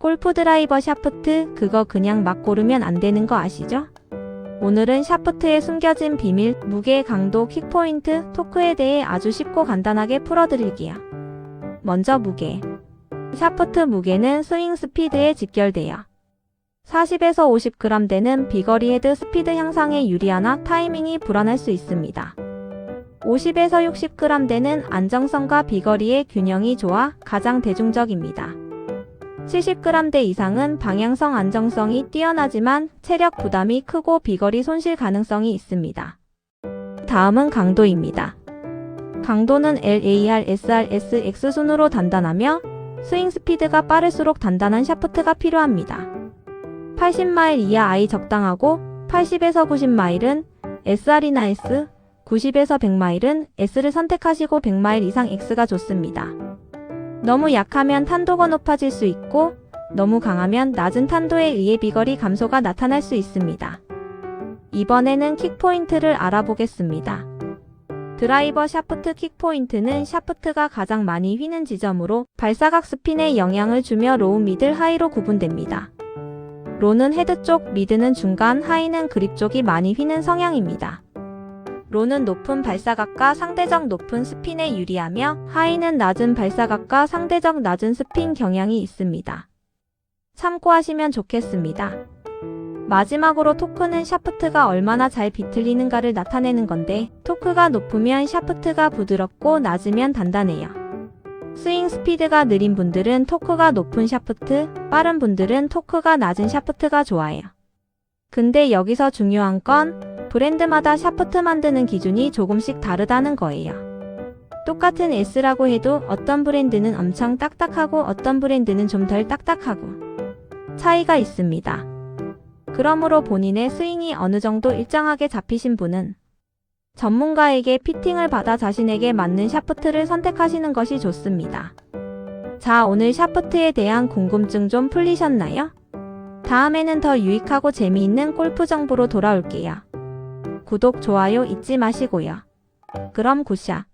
골프 드라이버 샤프트 그거 그냥 막 고르면 안 되는 거 아시죠? 오늘은 샤프트에 숨겨진 비밀, 무게, 강도, 킥포인트, 토크에 대해 아주 쉽고 간단하게 풀어드릴게요. 먼저 무게. 샤프트 무게는 스윙 스피드에 직결돼요. 40에서 50g 되는 비거리 헤드 스피드 향상에 유리하나 타이밍이 불안할 수 있습니다. 50에서 60g 되는 안정성과 비거리의 균형이 좋아 가장 대중적입니다. 70g대 이상은 방향성 안정성이 뛰어나지만 체력 부담이 크고 비거리 손실 가능성이 있습니다. 다음은 강도입니다. 강도는 LAR, SR, SX 순으로 단단하며 스윙 스피드가 빠를수록 단단한 샤프트가 필요합니다. 80마일 이하 I 적당하고 80에서 90마일은 SR이나 S, 90에서 100마일은 S를 선택하시고 100마일 이상 X가 좋습니다. 너무 약하면 탄도가 높아질 수 있고 너무 강하면 낮은 탄도에 의해 비거리 감소가 나타날 수 있습니다. 이번에는 킥포인트를 알아보겠습니다. 드라이버 샤프트 킥포인트는 샤프트가 가장 많이 휘는 지점으로 발사각 스핀에 영향을 주며 로우 미들 하이로 구분됩니다. 로는 헤드 쪽, 미드는 중간, 하이는 그립 쪽이 많이 휘는 성향입니다. 로는 높은 발사각과 상대적 높은 스핀에 유리하며 하이는 낮은 발사각과 상대적 낮은 스핀 경향이 있습니다. 참고하시면 좋겠습니다. 마지막으로 토크는 샤프트가 얼마나 잘 비틀리는가를 나타내는 건데 토크가 높으면 샤프트가 부드럽고 낮으면 단단해요. 스윙 스피드가 느린 분들은 토크가 높은 샤프트, 빠른 분들은 토크가 낮은 샤프트가 좋아요. 근데 여기서 중요한 건 브랜드마다 샤프트 만드는 기준이 조금씩 다르다는 거예요. 똑같은 S라고 해도 어떤 브랜드는 엄청 딱딱하고 어떤 브랜드는 좀 덜 딱딱하고 차이가 있습니다. 그러므로 본인의 스윙이 어느 정도 일정하게 잡히신 분은 전문가에게 피팅을 받아 자신에게 맞는 샤프트를 선택하시는 것이 좋습니다. 자, 오늘 샤프트에 대한 궁금증 좀 풀리셨나요? 다음에는 더 유익하고 재미있는 골프 정보로 돌아올게요. 구독, 좋아요 잊지 마시고요. 그럼 굿샷.